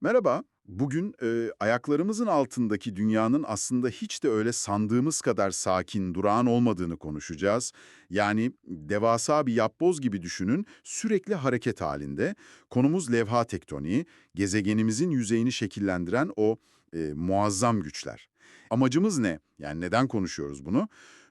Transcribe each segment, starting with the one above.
Merhaba. Bugün e, ayaklarımızın altındaki dünyanın aslında hiç de öyle sandığımız kadar sakin, durağan olmadığını konuşacağız. Yani devasa bir yapboz gibi düşünün, sürekli hareket halinde. Konumuz levha tektoniği, gezegenimizin yüzeyini şekillendiren o e, muazzam güçler. Amacımız ne? Yani neden konuşuyoruz bunu?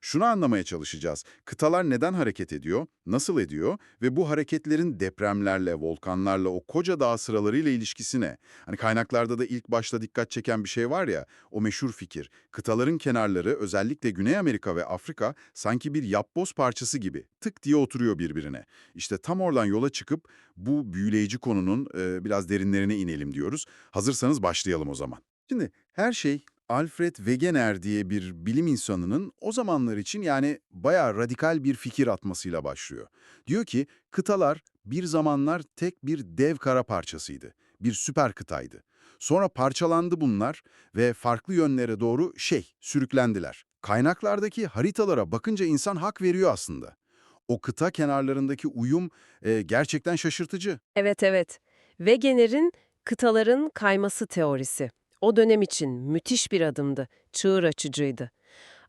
Şunu anlamaya çalışacağız. Kıtalar neden hareket ediyor, nasıl ediyor ve bu hareketlerin depremlerle, volkanlarla, o koca dağ sıralarıyla ilişkisi ne? Hani kaynaklarda da ilk başta dikkat çeken bir şey var ya, o meşhur fikir. Kıtaların kenarları, özellikle Güney Amerika ve Afrika, sanki bir yapboz parçası gibi tık diye oturuyor birbirine. İşte tam oradan yola çıkıp bu büyüleyici konunun e, biraz derinlerine inelim diyoruz. Hazırsanız başlayalım o zaman. Şimdi her şey Alfred Wegener diye bir bilim insanının o zamanlar için yani bayağı radikal bir fikir atmasıyla başlıyor. Diyor ki kıtalar bir zamanlar tek bir dev kara parçasıydı. Bir süper kıtaydı. Sonra parçalandı bunlar ve farklı yönlere doğru şey sürüklendiler. Kaynaklardaki haritalara bakınca insan hak veriyor aslında. O kıta kenarlarındaki uyum e, gerçekten şaşırtıcı. Evet evet. Wegener'in kıtaların kayması teorisi. O dönem için müthiş bir adımdı, çığır açıcıydı.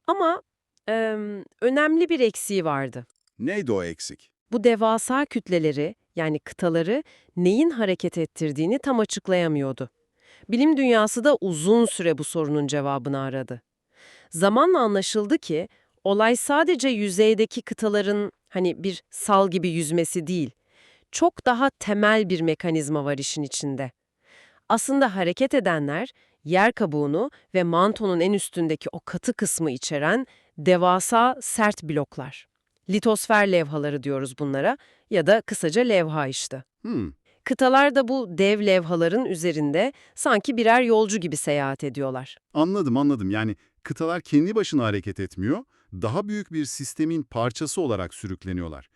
Ama em, önemli bir eksiği vardı. Neydi o eksik? Bu devasa kütleleri, yani kıtaları neyin hareket ettirdiğini tam açıklayamıyordu. Bilim dünyası da uzun süre bu sorunun cevabını aradı. Zamanla anlaşıldı ki olay sadece yüzeydeki kıtaların hani bir sal gibi yüzmesi değil, çok daha temel bir mekanizma var işin içinde. Aslında hareket edenler yer kabuğunu ve mantonun en üstündeki o katı kısmı içeren devasa sert bloklar. Litosfer levhaları diyoruz bunlara ya da kısaca levha işte. Hmm, Kıtalar da bu dev levhaların üzerinde sanki birer yolcu gibi seyahat ediyorlar. Anladım anladım. Yani kıtalar kendi başına hareket etmiyor, daha büyük bir sistemin parçası olarak sürükleniyorlar.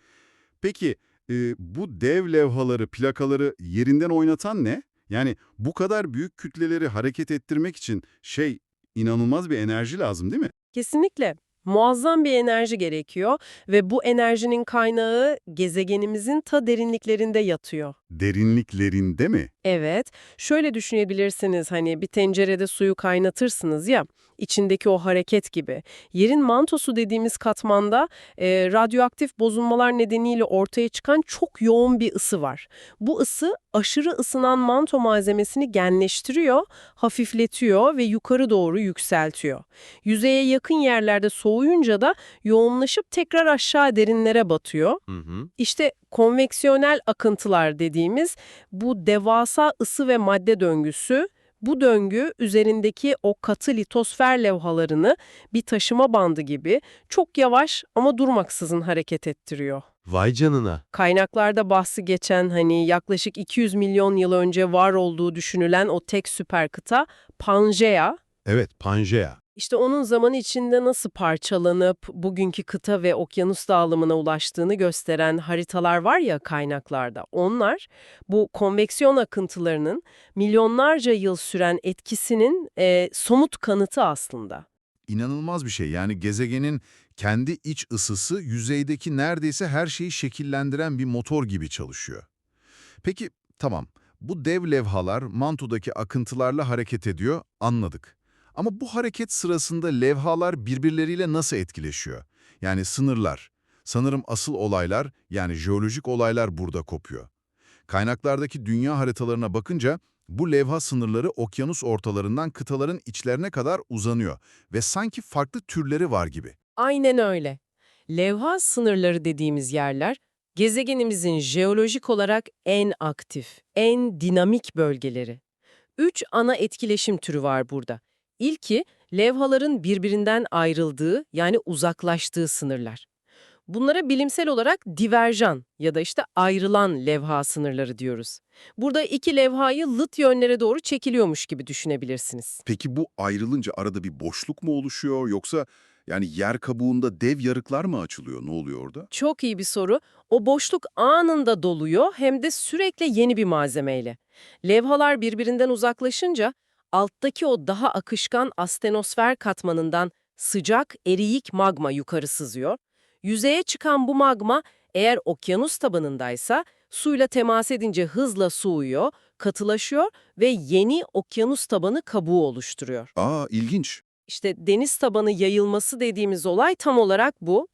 Peki e, bu dev levhaları, plakaları yerinden oynatan ne? Yani bu kadar büyük kütleleri hareket ettirmek için şey inanılmaz bir enerji lazım değil mi? Kesinlikle. Muazzam bir enerji gerekiyor ve bu enerjinin kaynağı gezegenimizin ta derinliklerinde yatıyor. Derinliklerinde mi? Evet, şöyle düşünebilirsiniz hani bir tencerede suyu kaynatırsınız ya, içindeki o hareket gibi. Yerin mantosu dediğimiz katmanda e, radyoaktif bozulmalar nedeniyle ortaya çıkan çok yoğun bir ısı var. Bu ısı aşırı ısınan manto malzemesini genleştiriyor, hafifletiyor ve yukarı doğru yükseltiyor. Yüzeye yakın yerlerde soğuyunca da yoğunlaşıp tekrar aşağı derinlere batıyor. Hı hı. İşte konveksiyonel akıntılar dediğimiz bu devasa ısı ve madde döngüsü, bu döngü üzerindeki o katı litosfer levhalarını bir taşıma bandı gibi çok yavaş ama durmaksızın hareket ettiriyor. Vay canına. Kaynaklarda bahsi geçen hani yaklaşık 200 milyon yıl önce var olduğu düşünülen o tek süper kıta Pangea, Evet, Pangea. İşte onun zaman içinde nasıl parçalanıp bugünkü kıta ve okyanus dağılımına ulaştığını gösteren haritalar var ya kaynaklarda. Onlar bu konveksiyon akıntılarının milyonlarca yıl süren etkisinin e, somut kanıtı aslında. İnanılmaz bir şey. Yani gezegenin kendi iç ısısı yüzeydeki neredeyse her şeyi şekillendiren bir motor gibi çalışıyor. Peki tamam bu dev levhalar mantodaki akıntılarla hareket ediyor anladık. Ama bu hareket sırasında levhalar birbirleriyle nasıl etkileşiyor? Yani sınırlar. Sanırım asıl olaylar yani jeolojik olaylar burada kopuyor. Kaynaklardaki dünya haritalarına bakınca bu levha sınırları okyanus ortalarından kıtaların içlerine kadar uzanıyor ve sanki farklı türleri var gibi. Aynen öyle. Levha sınırları dediğimiz yerler, gezegenimizin jeolojik olarak en aktif, en dinamik bölgeleri. Üç ana etkileşim türü var burada. İlki, levhaların birbirinden ayrıldığı yani uzaklaştığı sınırlar. Bunlara bilimsel olarak diverjan ya da işte ayrılan levha sınırları diyoruz. Burada iki levhayı lıt yönlere doğru çekiliyormuş gibi düşünebilirsiniz. Peki bu ayrılınca arada bir boşluk mu oluşuyor yoksa yani yer kabuğunda dev yarıklar mı açılıyor? Ne oluyor orada? Çok iyi bir soru. O boşluk anında doluyor hem de sürekli yeni bir malzemeyle. Levhalar birbirinden uzaklaşınca alttaki o daha akışkan astenosfer katmanından sıcak, eriyik magma yukarı sızıyor. Yüzeye çıkan bu magma eğer okyanus tabanındaysa suyla temas edince hızla soğuyor, katılaşıyor ve yeni okyanus tabanı kabuğu oluşturuyor. Aa ilginç. İşte deniz tabanı yayılması dediğimiz olay tam olarak bu.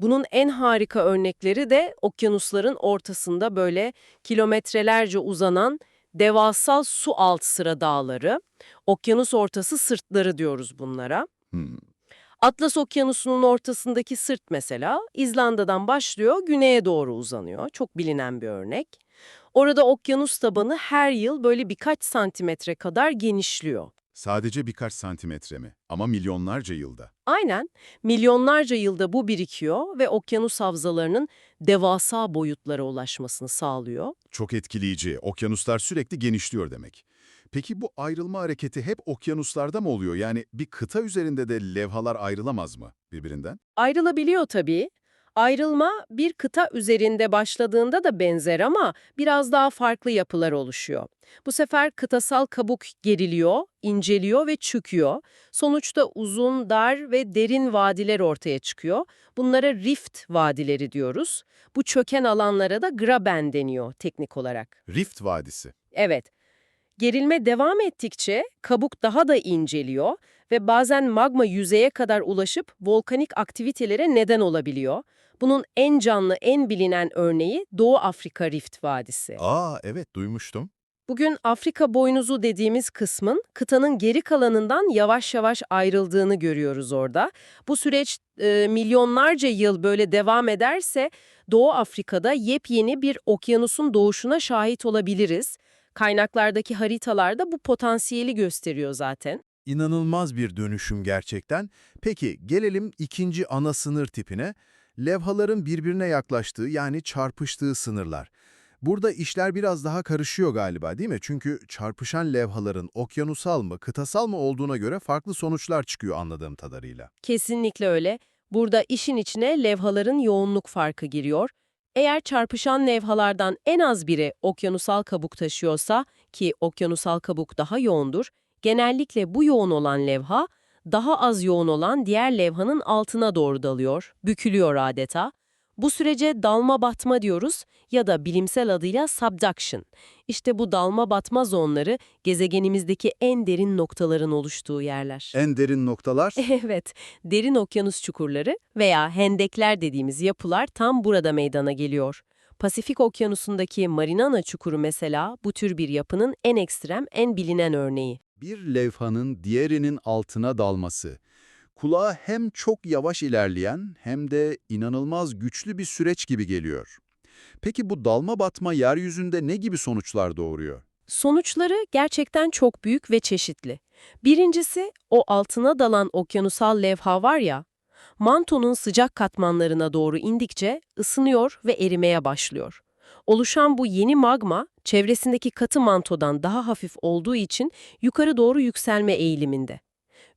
Bunun en harika örnekleri de okyanusların ortasında böyle kilometrelerce uzanan devasal su alt sıra dağları, okyanus ortası sırtları diyoruz bunlara. Hmm. Atlas Okyanusu'nun ortasındaki sırt mesela İzlanda'dan başlıyor, güneye doğru uzanıyor. Çok bilinen bir örnek. Orada okyanus tabanı her yıl böyle birkaç santimetre kadar genişliyor. Sadece birkaç santimetre mi? Ama milyonlarca yılda. Aynen. Milyonlarca yılda bu birikiyor ve okyanus havzalarının devasa boyutlara ulaşmasını sağlıyor. Çok etkileyici. Okyanuslar sürekli genişliyor demek. Peki bu ayrılma hareketi hep okyanuslarda mı oluyor? Yani bir kıta üzerinde de levhalar ayrılamaz mı birbirinden? Ayrılabiliyor tabii. Ayrılma bir kıta üzerinde başladığında da benzer ama biraz daha farklı yapılar oluşuyor. Bu sefer kıtasal kabuk geriliyor, inceliyor ve çöküyor. Sonuçta uzun, dar ve derin vadiler ortaya çıkıyor. Bunlara rift vadileri diyoruz. Bu çöken alanlara da graben deniyor teknik olarak. Rift Vadisi. Evet. Gerilme devam ettikçe kabuk daha da inceliyor ve bazen magma yüzeye kadar ulaşıp volkanik aktivitelere neden olabiliyor. Bunun en canlı, en bilinen örneği Doğu Afrika Rift Vadisi. Aa evet duymuştum. Bugün Afrika boynuzu dediğimiz kısmın kıtanın geri kalanından yavaş yavaş ayrıldığını görüyoruz orada. Bu süreç e, milyonlarca yıl böyle devam ederse Doğu Afrika'da yepyeni bir okyanusun doğuşuna şahit olabiliriz. Kaynaklardaki haritalarda bu potansiyeli gösteriyor zaten. İnanılmaz bir dönüşüm gerçekten. Peki gelelim ikinci ana sınır tipine. Levhaların birbirine yaklaştığı yani çarpıştığı sınırlar. Burada işler biraz daha karışıyor galiba değil mi? Çünkü çarpışan levhaların okyanusal mı, kıtasal mı olduğuna göre farklı sonuçlar çıkıyor anladığım kadarıyla. Kesinlikle öyle. Burada işin içine levhaların yoğunluk farkı giriyor. Eğer çarpışan levhalardan en az biri okyanusal kabuk taşıyorsa ki okyanusal kabuk daha yoğundur, genellikle bu yoğun olan levha daha az yoğun olan diğer levhanın altına doğru dalıyor, bükülüyor adeta. Bu sürece dalma batma diyoruz ya da bilimsel adıyla subduction. İşte bu dalma batma zonları gezegenimizdeki en derin noktaların oluştuğu yerler. En derin noktalar Evet, derin okyanus çukurları veya hendekler dediğimiz yapılar tam burada meydana geliyor. Pasifik Okyanusu'ndaki Marinana çukuru mesela bu tür bir yapının en ekstrem, en bilinen örneği. Bir levhanın diğerinin altına dalması. Kulağa hem çok yavaş ilerleyen hem de inanılmaz güçlü bir süreç gibi geliyor. Peki bu dalma batma yeryüzünde ne gibi sonuçlar doğuruyor? Sonuçları gerçekten çok büyük ve çeşitli. Birincisi, o altına dalan okyanusal levha var ya, mantonun sıcak katmanlarına doğru indikçe ısınıyor ve erimeye başlıyor. Oluşan bu yeni magma, çevresindeki katı mantodan daha hafif olduğu için yukarı doğru yükselme eğiliminde.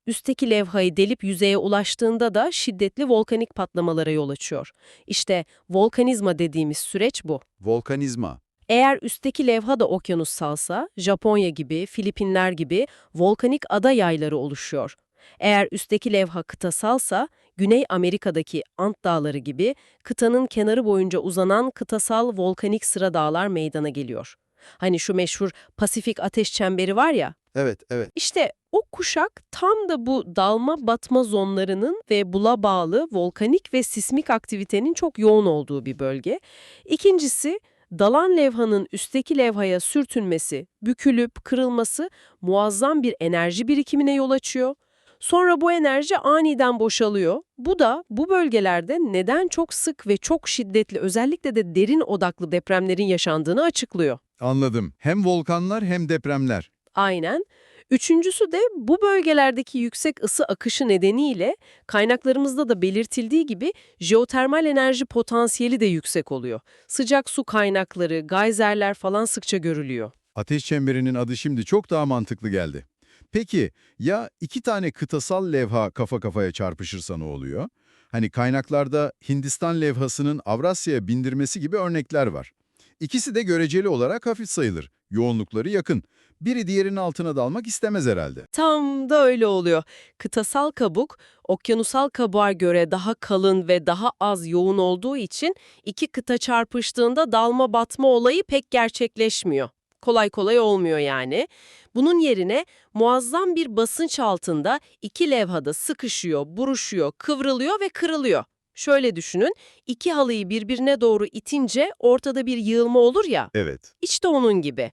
Üstteki levhayı delip yüzeye ulaştığında da şiddetli volkanik patlamalara yol açıyor. İşte volkanizma dediğimiz süreç bu. Volkanizma. Eğer üstteki levha da okyanussalsa, Japonya gibi, Filipinler gibi volkanik ada yayları oluşuyor. Eğer üstteki levha kıtasalsa, Güney Amerika'daki Ant Dağları gibi kıtanın kenarı boyunca uzanan kıtasal volkanik sıra dağlar meydana geliyor. Hani şu meşhur Pasifik Ateş Çemberi var ya, Evet, evet. işte o kuşak tam da bu dalma batma zonlarının ve bula bağlı volkanik ve sismik aktivitenin çok yoğun olduğu bir bölge. İkincisi, dalan levhanın üstteki levhaya sürtünmesi, bükülüp kırılması muazzam bir enerji birikimine yol açıyor. Sonra bu enerji aniden boşalıyor. Bu da bu bölgelerde neden çok sık ve çok şiddetli özellikle de derin odaklı depremlerin yaşandığını açıklıyor. Anladım. Hem volkanlar hem depremler. Aynen. Üçüncüsü de bu bölgelerdeki yüksek ısı akışı nedeniyle kaynaklarımızda da belirtildiği gibi jeotermal enerji potansiyeli de yüksek oluyor. Sıcak su kaynakları, gayzerler falan sıkça görülüyor. Ateş çemberinin adı şimdi çok daha mantıklı geldi. Peki ya iki tane kıtasal levha kafa kafaya çarpışırsa ne oluyor? Hani kaynaklarda Hindistan levhasının Avrasya'ya bindirmesi gibi örnekler var. İkisi de göreceli olarak hafif sayılır. Yoğunlukları yakın. Biri diğerinin altına dalmak istemez herhalde. Tam da öyle oluyor. Kıtasal kabuk, okyanusal kabuğa göre daha kalın ve daha az yoğun olduğu için iki kıta çarpıştığında dalma batma olayı pek gerçekleşmiyor. Kolay kolay olmuyor yani. Bunun yerine muazzam bir basınç altında iki levhada sıkışıyor, buruşuyor, kıvrılıyor ve kırılıyor. Şöyle düşünün, iki halıyı birbirine doğru itince ortada bir yığılma olur ya, Evet. işte onun gibi.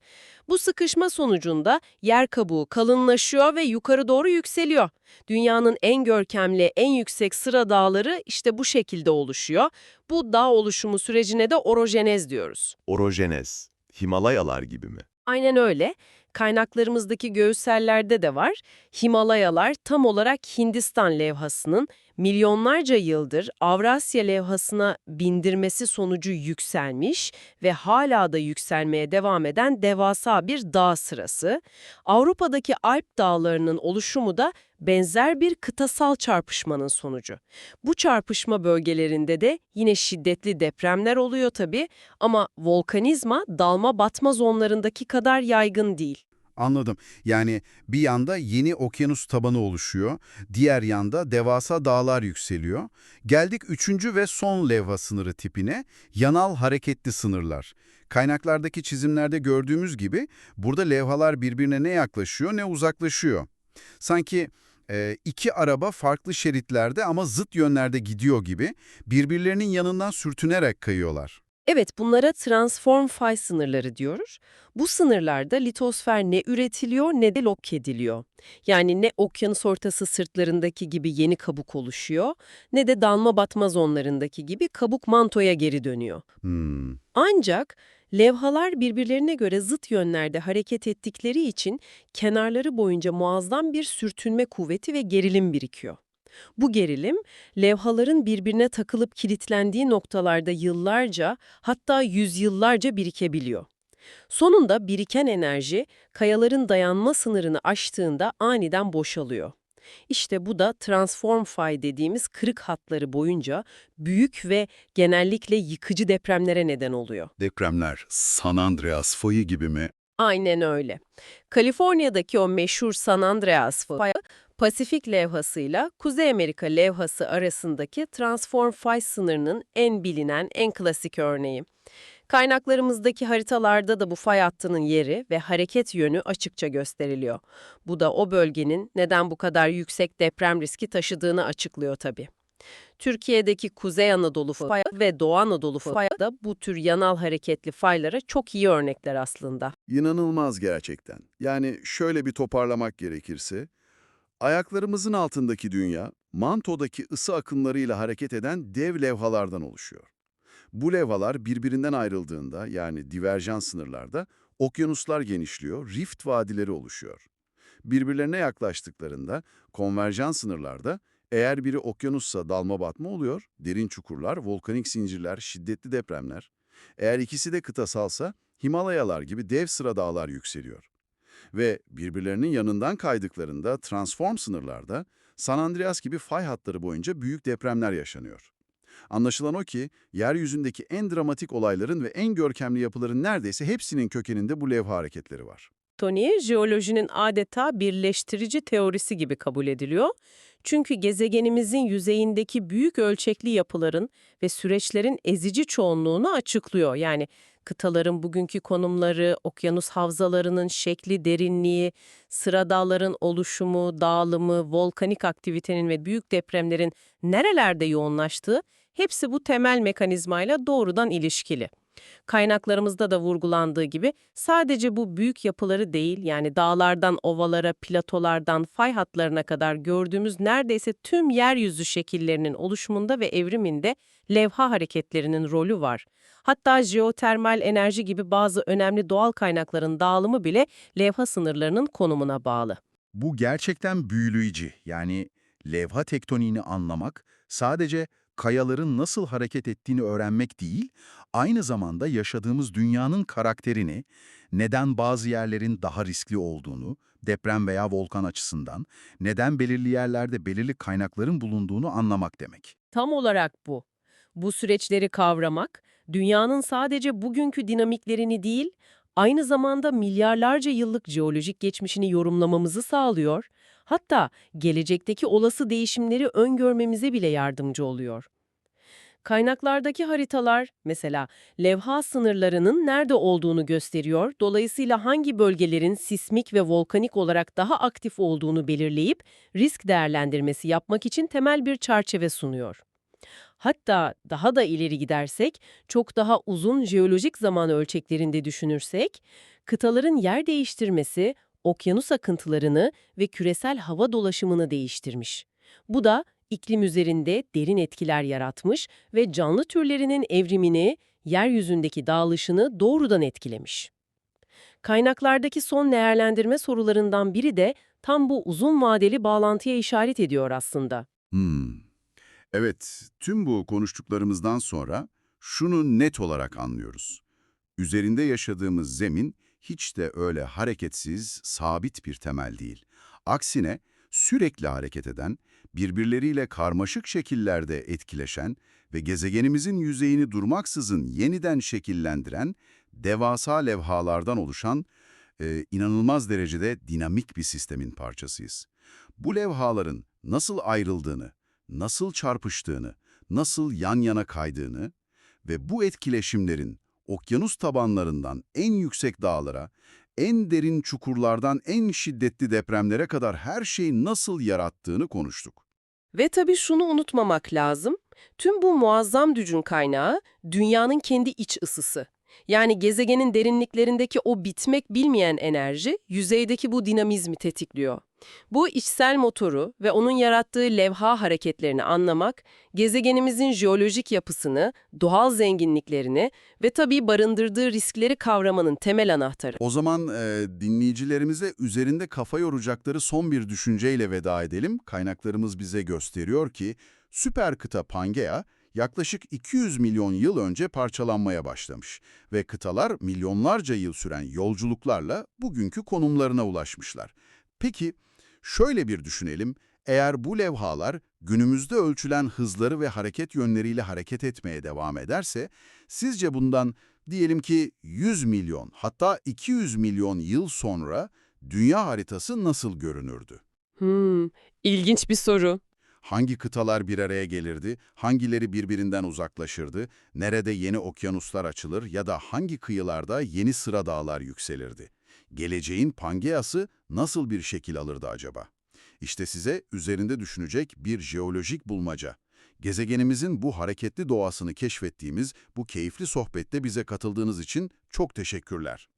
Bu sıkışma sonucunda yer kabuğu kalınlaşıyor ve yukarı doğru yükseliyor. Dünyanın en görkemli, en yüksek sıra dağları işte bu şekilde oluşuyor. Bu dağ oluşumu sürecine de orojenez diyoruz. Orojenez, Himalayalar gibi mi? Aynen öyle. Kaynaklarımızdaki göğüsellerde de var. Himalayalar tam olarak Hindistan levhasının milyonlarca yıldır Avrasya levhasına bindirmesi sonucu yükselmiş ve hala da yükselmeye devam eden devasa bir dağ sırası. Avrupa'daki Alp dağlarının oluşumu da benzer bir kıtasal çarpışmanın sonucu. Bu çarpışma bölgelerinde de yine şiddetli depremler oluyor tabii ama volkanizma dalma batma zonlarındaki kadar yaygın değil. Anladım. Yani bir yanda yeni okyanus tabanı oluşuyor, diğer yanda devasa dağlar yükseliyor. Geldik üçüncü ve son levha sınırı tipine, yanal hareketli sınırlar. Kaynaklardaki çizimlerde gördüğümüz gibi burada levhalar birbirine ne yaklaşıyor ne uzaklaşıyor. Sanki e, iki araba farklı şeritlerde ama zıt yönlerde gidiyor gibi birbirlerinin yanından sürtünerek kayıyorlar. Evet, bunlara transform fay sınırları diyoruz. Bu sınırlarda litosfer ne üretiliyor ne de lok ediliyor. Yani ne okyanus ortası sırtlarındaki gibi yeni kabuk oluşuyor, ne de dalma batma zonlarındaki gibi kabuk mantoya geri dönüyor. Hmm. Ancak levhalar birbirlerine göre zıt yönlerde hareket ettikleri için kenarları boyunca muazzam bir sürtünme kuvveti ve gerilim birikiyor. Bu gerilim, levhaların birbirine takılıp kilitlendiği noktalarda yıllarca, hatta yüzyıllarca birikebiliyor. Sonunda biriken enerji, kayaların dayanma sınırını aştığında aniden boşalıyor. İşte bu da transform fay dediğimiz kırık hatları boyunca büyük ve genellikle yıkıcı depremlere neden oluyor. Depremler, San Andreas fayı gibi mi? Aynen öyle. Kaliforniya'daki o meşhur San Andreas fayı, Pasifik levhasıyla Kuzey Amerika levhası arasındaki transform fay sınırının en bilinen, en klasik örneği. Kaynaklarımızdaki haritalarda da bu fay hattının yeri ve hareket yönü açıkça gösteriliyor. Bu da o bölgenin neden bu kadar yüksek deprem riski taşıdığını açıklıyor tabii. Türkiye'deki Kuzey Anadolu fayı ve Doğu Anadolu fayı da bu tür yanal hareketli faylara çok iyi örnekler aslında. İnanılmaz gerçekten. Yani şöyle bir toparlamak gerekirse, ayaklarımızın altındaki dünya, mantodaki ısı akımlarıyla hareket eden dev levhalardan oluşuyor. Bu levhalar birbirinden ayrıldığında, yani diverjans sınırlarda, okyanuslar genişliyor, rift vadileri oluşuyor. Birbirlerine yaklaştıklarında, konverjans sınırlarda, eğer biri okyanussa dalma batma oluyor, derin çukurlar, volkanik zincirler, şiddetli depremler. Eğer ikisi de kıtasalsa, Himalayalar gibi dev sıra dağlar yükseliyor. Ve birbirlerinin yanından kaydıklarında transform sınırlarda San Andreas gibi fay hatları boyunca büyük depremler yaşanıyor. Anlaşılan o ki yeryüzündeki en dramatik olayların ve en görkemli yapıların neredeyse hepsinin kökeninde bu levha hareketleri var. Tony, jeolojinin adeta birleştirici teorisi gibi kabul ediliyor. Çünkü gezegenimizin yüzeyindeki büyük ölçekli yapıların ve süreçlerin ezici çoğunluğunu açıklıyor. Yani kıtaların bugünkü konumları, okyanus havzalarının şekli, derinliği, sıra dağların oluşumu, dağılımı, volkanik aktivitenin ve büyük depremlerin nerelerde yoğunlaştığı hepsi bu temel mekanizmayla doğrudan ilişkili. Kaynaklarımızda da vurgulandığı gibi sadece bu büyük yapıları değil yani dağlardan ovalara, platolardan fay hatlarına kadar gördüğümüz neredeyse tüm yeryüzü şekillerinin oluşumunda ve evriminde levha hareketlerinin rolü var. Hatta jeotermal enerji gibi bazı önemli doğal kaynakların dağılımı bile levha sınırlarının konumuna bağlı. Bu gerçekten büyüleyici. Yani levha tektoniğini anlamak sadece kayaların nasıl hareket ettiğini öğrenmek değil, aynı zamanda yaşadığımız dünyanın karakterini, neden bazı yerlerin daha riskli olduğunu, deprem veya volkan açısından, neden belirli yerlerde belirli kaynakların bulunduğunu anlamak demek. Tam olarak bu. Bu süreçleri kavramak, dünyanın sadece bugünkü dinamiklerini değil, aynı zamanda milyarlarca yıllık jeolojik geçmişini yorumlamamızı sağlıyor, hatta gelecekteki olası değişimleri öngörmemize bile yardımcı oluyor. Kaynaklardaki haritalar mesela levha sınırlarının nerede olduğunu gösteriyor, dolayısıyla hangi bölgelerin sismik ve volkanik olarak daha aktif olduğunu belirleyip risk değerlendirmesi yapmak için temel bir çerçeve sunuyor. Hatta daha da ileri gidersek, çok daha uzun jeolojik zaman ölçeklerinde düşünürsek, kıtaların yer değiştirmesi, okyanus akıntılarını ve küresel hava dolaşımını değiştirmiş. Bu da iklim üzerinde derin etkiler yaratmış ve canlı türlerinin evrimini, yeryüzündeki dağılışını doğrudan etkilemiş. Kaynaklardaki son değerlendirme sorularından biri de tam bu uzun vadeli bağlantıya işaret ediyor aslında. Hmm. Evet, tüm bu konuştuklarımızdan sonra şunu net olarak anlıyoruz. Üzerinde yaşadığımız zemin hiç de öyle hareketsiz, sabit bir temel değil. Aksine sürekli hareket eden, birbirleriyle karmaşık şekillerde etkileşen ve gezegenimizin yüzeyini durmaksızın yeniden şekillendiren devasa levhalardan oluşan e, inanılmaz derecede dinamik bir sistemin parçasıyız. Bu levhaların nasıl ayrıldığını, nasıl çarpıştığını, nasıl yan yana kaydığını ve bu etkileşimlerin okyanus tabanlarından en yüksek dağlara, en derin çukurlardan en şiddetli depremlere kadar her şeyi nasıl yarattığını konuştuk. Ve tabii şunu unutmamak lazım. Tüm bu muazzam gücün kaynağı dünyanın kendi iç ısısı. Yani gezegenin derinliklerindeki o bitmek bilmeyen enerji yüzeydeki bu dinamizmi tetikliyor. Bu içsel motoru ve onun yarattığı levha hareketlerini anlamak, gezegenimizin jeolojik yapısını, doğal zenginliklerini ve tabii barındırdığı riskleri kavramanın temel anahtarı. O zaman e, dinleyicilerimize üzerinde kafa yoracakları son bir düşünceyle veda edelim. Kaynaklarımız bize gösteriyor ki süper kıta Pangea yaklaşık 200 milyon yıl önce parçalanmaya başlamış ve kıtalar milyonlarca yıl süren yolculuklarla bugünkü konumlarına ulaşmışlar. Peki şöyle bir düşünelim. Eğer bu levhalar günümüzde ölçülen hızları ve hareket yönleriyle hareket etmeye devam ederse, sizce bundan diyelim ki 100 milyon hatta 200 milyon yıl sonra dünya haritası nasıl görünürdü? Hmm, ilginç bir soru. Hangi kıtalar bir araya gelirdi, hangileri birbirinden uzaklaşırdı, nerede yeni okyanuslar açılır ya da hangi kıyılarda yeni sıra dağlar yükselirdi? Geleceğin Pangeası nasıl bir şekil alırdı acaba? İşte size üzerinde düşünecek bir jeolojik bulmaca. Gezegenimizin bu hareketli doğasını keşfettiğimiz bu keyifli sohbette bize katıldığınız için çok teşekkürler.